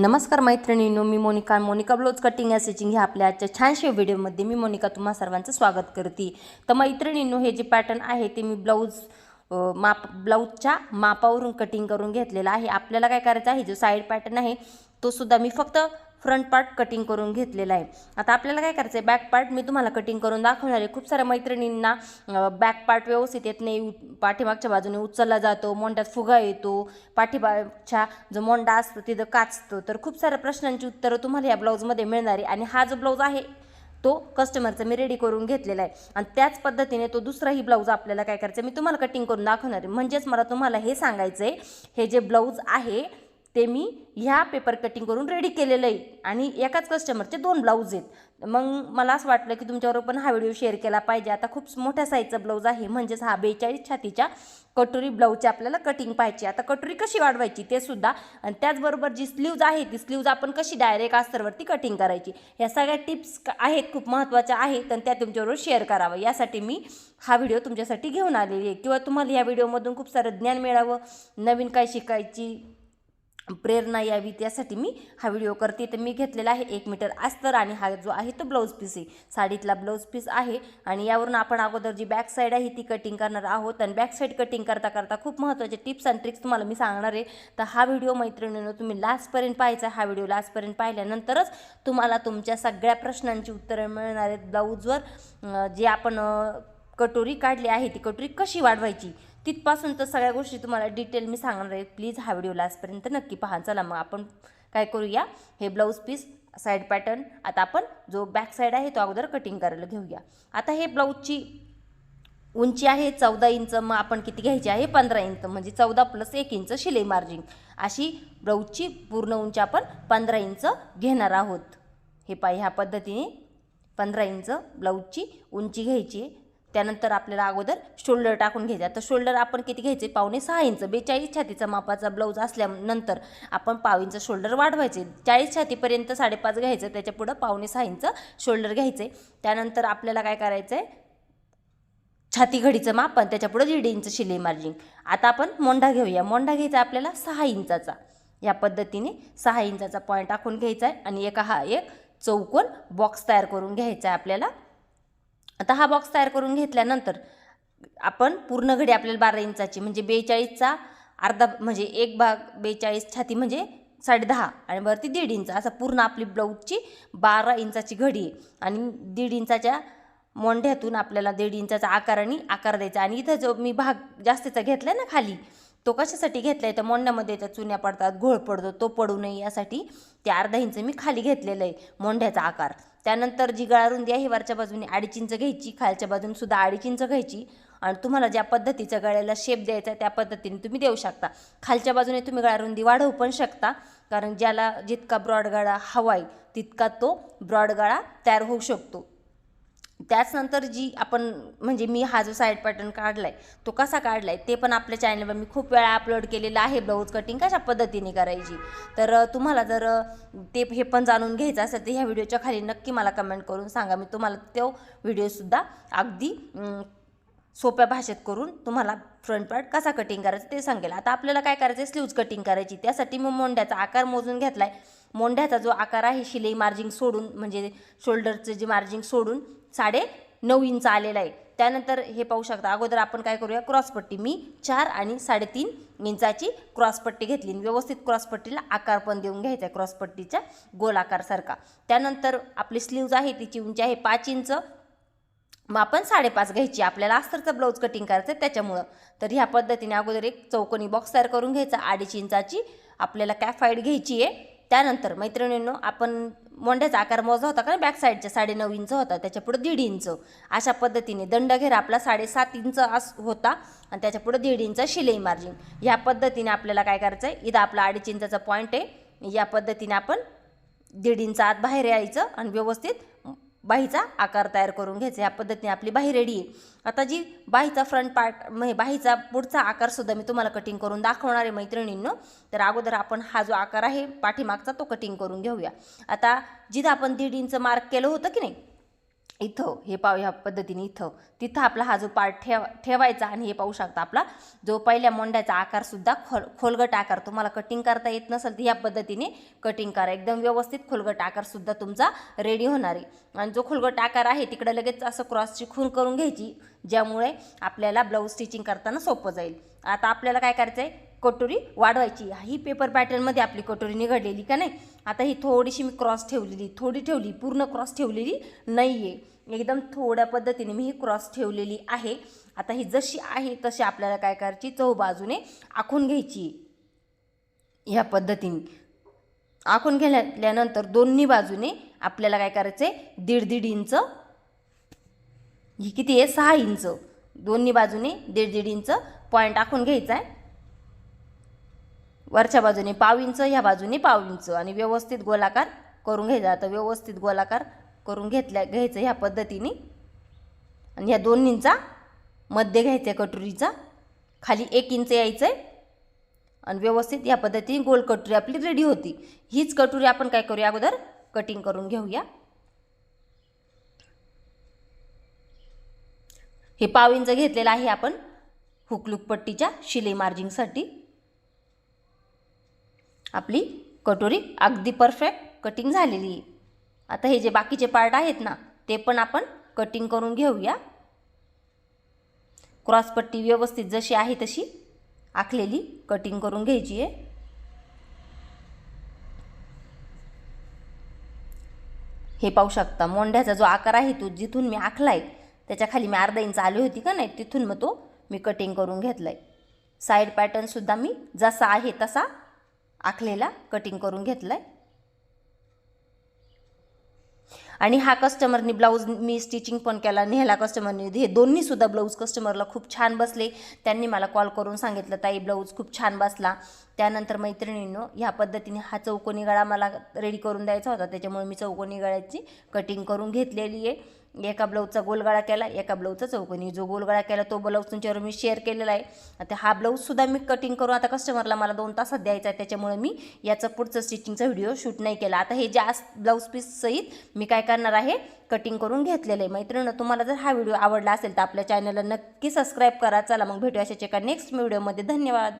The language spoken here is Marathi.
नमस्कार मैत्रिणींनो मी मोनिका. मोनिका ब्लाऊज कटिंग या स्टिचिंग ह्या आपल्या आजच्या छानशा व्हिडिओमध्ये मी मोनिका तुम्हा सर्वांचं स्वागत करते. तर मैत्रिणींनो हे जे पॅटर्न आहे ते मी ब्लाऊज माप ब्लाऊजच्या मापावरून कटिंग करून घेतलेलं आहे. आपल्याला काय करायचं आहे जो साईड पॅटर्न आहे तो सुद्धा मी फक्त फ्रंट पार्ट कटिंग करून घेतलेला आहे. आता आपल्याला काय करायचं आहे बॅक पार्ट मी तुम्हाला कटिंग करून दाखवणार आहे. खूप साऱ्या मैत्रिणींना बॅक पार्ट व्यवस्थित येत नाही. उ- पाठीमागच्या बाजूने उचलला जातो मोंड्यात फुगा येतो. पाठीमागच्या जो मोंडा असतो तिथं काचतो. तर खूप साऱ्या प्रश्नांची उत्तरं तुम्हाला या ब्लाऊजमध्ये मिळणार आहे. आणि हा जो ब्लाऊज आहे तो कस्टमरचा मी रेडी करून घेतलेला आहे. आणि त्याच पद्धतीने तो दुसराही ब्लाऊज आपल्याला काय करायचं आहे, मी तुम्हाला कटिंग करून दाखवणार आहे. म्हणजेच मला तुम्हाला हे सांगायचं आहे हे जे ब्लाऊज आहे ते मी ह्या पेपर कटिंग करून रेडी केलेलं आहे. आणि एकाच कस्टमरचे दोन ब्लाऊज आहेत. मग मला असं वाटलं की तुमच्याबरोबर पण हा व्हिडिओ शेअर केला पाहिजे. आता खूप मोठ्या साईजचा ब्लाऊज आहे. म्हणजेच हा बेचाळीस छातीच्या कटोरी ब्लाऊजची आपल्याला कटिंग पाहिजे आता कटोरी कशी वाढवायची ते सुद्धा आणि त्याचबरोबर जी स्लीव्ज आहे ती स्लीव्ज आपण कशी डायरेक्ट अस्तरवरती कटिंग करायची? ह्या सगळ्या टिप्स आहेत खूप महत्त्वाच्या आहेत आणि त्या तुमच्याबरोबर शेअर करावं. यासाठी मी हा व्हिडिओ तुमच्यासाठी घेऊन आलेली आहे. किंवा तुम्हाला या व्हिडिओमधून खूप सारं ज्ञान मिळावं. नवीन काय शिकायची प्रेरणा यावी त्यासाठी मी हा व्हिडिओ करते. तर मी घेतलेला आहे एक मीटर अस्तर आणि हा जो आहे तो ब्लाऊज पीस आहे. साडीतला ब्लाऊज पीस आहे आणि यावरून आपण अगोदर जी बॅक साईड आहे ती कटिंग करणार आहोत. आणि बॅक साईड कटिंग करता करता खूप महत्त्वाचे टिप्स आणि ट्रिक्स तुम्हाला मी सांगणार आहे. तर हा व्हिडिओ मैत्रिणीनं तुम्ही लास्टपर्यंत पाहायचा हा व्हिडिओ लास्टपर्यंत पाहिल्यानंतरच तुम्हाला तुमच्या सगळ्या प्रश्नांची उत्तरं मिळणार आहेत. ब्लाऊजवर जे आपण कटोरी काढली आहे ती कटोरी कशी वाढवायची? तिथपासून तर सगळ्या गोष्टी तुम्हाला डिटेल मी सांगणार आहे. प्लीज हा व्हिडिओ लास्टपर्यंत नक्की पहा. चला मग आपण काय करूया? हे ब्लाऊज पीस साईड पॅटर्न आता आपण जो बॅक साईड आहे तो अगोदर कटिंग करायला घेऊया. आता हे ब्लाऊजची उंची आहे चौदा इंच मग आपण किती घ्यायची आहे? पंधरा इंच. म्हणजे चौदा प्लस एक इंच शिलाई मार्जिंग अशी ब्लाऊजची पूर्ण उंची आपण पंधरा इंच घेणार आहोत. हे पाय ह्या पद्धतीने पंधरा इंच ब्लाऊजची उंची घ्यायची आहे. त्यानंतर आपल्याला अगोदर शोल्डर टाकून घ्यायचा. तर शोल्डर आपण किती घ्यायचे? पावणे सहा इंच. बेचाळीस छातीचा मापाचा ब्लाऊज असल्यानंतर आपण पाव इंच शोल्डर वाढवायचे. चाळीस छातीपर्यंत साडेपाच घ्यायचं. त्याच्या पुढं पावणे सहा इंच शोल्डर घ्यायचे. त्यानंतर आपल्याला काय करायचं आहे छाती घडीचं माप आणि दीड इंच शिलाई मार्जिंग आता आपण मोंढा घेऊया. मोंढा घ्यायचा आपल्याला सहा इंचाचा. या पद्धतीने सहा इंचाचा पॉईंट टाकून घ्यायचा आहे आणि एका हा एक चौकोन बॉक्स तयार करून घ्यायचा आहे आपल्याला. आता हा बॉक्स तयार करून घेतल्यानंतर आपण पूर्ण घडी आपल्याला बारा इंचाची म्हणजे बेचाळीसचा अर्धा म्हणजे एक भाग बेचाळीस छाती म्हणजे साडे दहा आणि वरती दीड इंच असा पूर्ण आपली ब्लाऊजची बारा इंचाची घडी आहे. आणि दीड इंचाच्या मोंढ्यातून आपल्याला दीड इंचाचा आकाराने आकार द्यायचा आणि इथं जो मी भाग जास्तीचा घेतला ना खाली तो कशासाठी घेतला आहे तर मोंढ्यामध्ये त्या चुन्या पडतात घोळ पडतो तो पडू नये यासाठी ते अर्धा इंच मी खाली घेतलेलं आहे मोंढ्याचा आकार. त्यानंतर जी गळारुंदी आहे वरच्या बाजूने अडीच इंच घ्यायची खालच्या बाजूने सुद्धा अडीच इंच घ्यायची. आणि तुम्हाला ज्या पद्धतीचा गळ्याला शेप द्यायचा आहे त्या पद्धतीने तुम्ही देऊ शकता. खालच्या बाजूने तुम्ही गळारुंदी वाढवू पण शकता कारण ज्याला जितका ब्रॉड गळा हवा आहे तितका तो ब्रॉड गळा तयार होऊ शकतो. त्याचनंतर जी आपण म्हणजे मी हा जो साईड पॅटर्न काढला आहे तो कसा काढला आहे ते पण आपल्या चॅनलवर मी खूप वेळा अपलोड केलेलं आहे. ब्लाऊज कटिंग कशा पद्धतीने करायची? तर तुम्हाला जर ते हे पण जाणून घ्यायचं असेल तर ह्या व्हिडिओच्या खाली नक्की मला कमेंट करून सांगा. मी तुम्हाला तो व्हिडिओसुद्धा अगदी सोप्या भाषेत करून तुम्हाला फ्रंट पार्ट कसा कटिंग करायचं ते सांगेल. आता आपल्याला काय करायचं आहे स्लीव्ज कटिंग करायची. त्यासाठी मी मोंड्याचा आकार मोजून घेतला आहे मोंढ्याचा जो आकार आहे शिलाई मार्जिंग सोडून म्हणजे शोल्डरचं जे मार्जिंग सोडून साडे नऊ इंच आलेला आहे. त्यानंतर हे पाहू शकता अगोदर आपण काय करूया क्रॉसपट्टी मी चार आणि साडेतीन इंचाची क्रॉसपट्टी घेतली. व्यवस्थित क्रॉसपट्टीला आकार पण देऊन घ्यायचा आहे क्रॉसपट्टीच्या गोल आकारसारखा त्यानंतर आपली स्लीव्ज आहे तिची उंची आहे पाच इंच. मग आपण साडेपाच घ्यायची. आपल्याला अस्तरचं ब्लाऊज कटिंग करायचं आहे त्याच्यामुळं. तर ह्या पद्धतीने अगोदर एक चौकोनी बॉक्स तयार करून घ्यायचा. अडीच इंचाची आपल्याला कॅफाईड घ्यायची आहे. त्यानंतर मैत्रिणींनो आपण मोंढ्याचा आकार मोजा होता का बॅक साईडच्या साडे नऊ इंच होता त्याच्यापुढे दीड इंच अशा पद्धतीने दंडघेर आपला साडेसात इंच अस होता आणि त्याच्यापुढे दीड इंच शिलाई मार्जिन ह्या पद्धतीने आपल्याला काय करायचं आहे इथं आपला अडीच इंचाचा पॉईंट आहे. या पद्धतीने आपण दीड इंच आत बाहेर यायचं आणि व्यवस्थित बाहीचा आकार तयार करून घ्यायचा. ह्या पद्धतीने आपली बाही रेडी आहे. आता जी बाहीचा फ्रंट पार्ट म्हणजे बाहीचा पुढचा आकारसुद्धा मी तुम्हाला कटिंग करून दाखवणार आहे मैत्रिणींनो. तर अगोदर आपण हा जो आकार आहे पाठीमागचा तो कटिंग करून घेऊया. आता जिथं आपण दीड इंच मार्क केलं होतं की नाही इथं हे पाव ह्या पद्धतीने इथं. तिथं आपला हा जो पार्ट ठेव ठेवायचा आणि हे पाहू शकता आपला जो पहिल्या मोंड्याचा आकारसुद्धा खोल खोलगट आकार तुम्हाला कटिंग करता येत नसेल तर ह्या पद्धतीने कटिंग करा. एकदम व्यवस्थित खोलगट आकारसुद्धा तुमचा रेडी होणार आहे. आणि जो खोलगट आकार आहे तिकडं लगेच असं क्रॉसची खून करून घ्यायची ज्यामुळे आपल्याला ब्लाऊज स्टिचिंग करताना सोपं जाईल. आता आपल्याला काय करायचं आहे कटोरी वाढवायची. ही पेपर पॅटर्नमध्ये आपली कटोरी निघडलेली का नाही? आता ही थोडीशी मी क्रॉस ठेवलेली. थोडी ठेवली पूर्ण क्रॉस ठेवलेली नाही आहे एकदम थोड्या पद्धतीने मी ही क्रॉस ठेवलेली आहे. आता ही जशी आहे तशी आपल्याला काय करायची? चौ बाजूने आखून घ्यायची. ह्या पद्धतीने. आखून घेतल्यानंतर दोन्ही बाजूने आपल्याला काय करायचं आहे दीड दीड इंच. ही किती आहे? सहा इंच. दोन्ही बाजूने दीड दीड इंच पॉईंट आखून घ्यायचा आहे वरच्या बाजूने पाव इंच ह्या बाजूने पाव इंच आणि व्यवस्थित गोलाकार करून घ्यायचा. आता व्यवस्थित गोलाकार करून घेतल्या घ्यायचं ह्या पद्धतीने. आणि ह्या दोन्हींचा मध्य घ्यायचा आहे कटोरीचा. खाली एक इंच यायचं आहे आणि व्यवस्थित या पद्धतीने गोल कटोरी आपली रेडी होती. हीच कटोरी आपण काय करूया अगोदर? कटिंग करून घेऊया. हे पाव इंच घेतलेलं आहे आपण हुकलुक पट्टीच्या शिलाई मार्जिंगसाठी आपली कटोरी अगदी परफेक्ट कटिंग झालेली. आहे आता हे जे बाकीचे पार्ट आहेत ना ते पण आपण कटिंग करून घेऊया. क्रॉसपट्टी व्यवस्थित जशी आहे तशी आखलेली कटिंग करून घ्यायची आहे हे पाहू शकता मोंढ्याचा जो आकार आहे तो जिथून मी आखला त्याच्याखाली मी अर्धा इंच आली होती का नाही तिथून मग तो मी कटिंग करून घेतला आहे साईड पॅटर्नसुद्धा मी जसा आहे तसा आखलेला कटिंग करून घेतलाय. आणि हा कस्टमरनी ब्लाऊज मी स्टिचिंग पण केला नेहला कस्टमरनी हे दोन्हीसुद्धा ब्लाऊज कस्टमरला खूप छान बसले. त्यांनी मला कॉल करून सांगितलं ताई ब्लाऊज खूप छान बसला. त्यानंतर मैत्रिणींनो ह्या पद्धतीने हा चौकोनी गळा मला रेडी करून द्यायचा होता. त्याच्यामुळे मी चौकोनी गळ्याची कटिंग करून घेतलेली आहे. एका ब्लाऊजचा गोलगळा केला एका ब्लाऊजचा चौकोनी. जो गोलगळा केला तो ब्लाऊज तुमच्यावर मी शेअर केलेला आहे. आता हा ब्लाऊजसुद्धा मी कटिंग करून आता कस्टमरला मला दोन तासात द्यायचा आहे. त्याच्यामुळे मी याचं पुढचं स्टिचिंगचा व्हिडिओ शूट नाही केला. आता हे जास्त ब्लाऊज पीस सहित मी काय करणार आहे? कटिंग करून घेतलेलं आहे. मैत्रिणी तुम्हाला जर हा व्हिडिओ आवडला असेल तर आपल्या चॅनलला नक्की सबस्क्राईब करा. चला मग भेटूया अशाच एका नेक्स्ट व्हिडिओमध्ये धन्यवाद.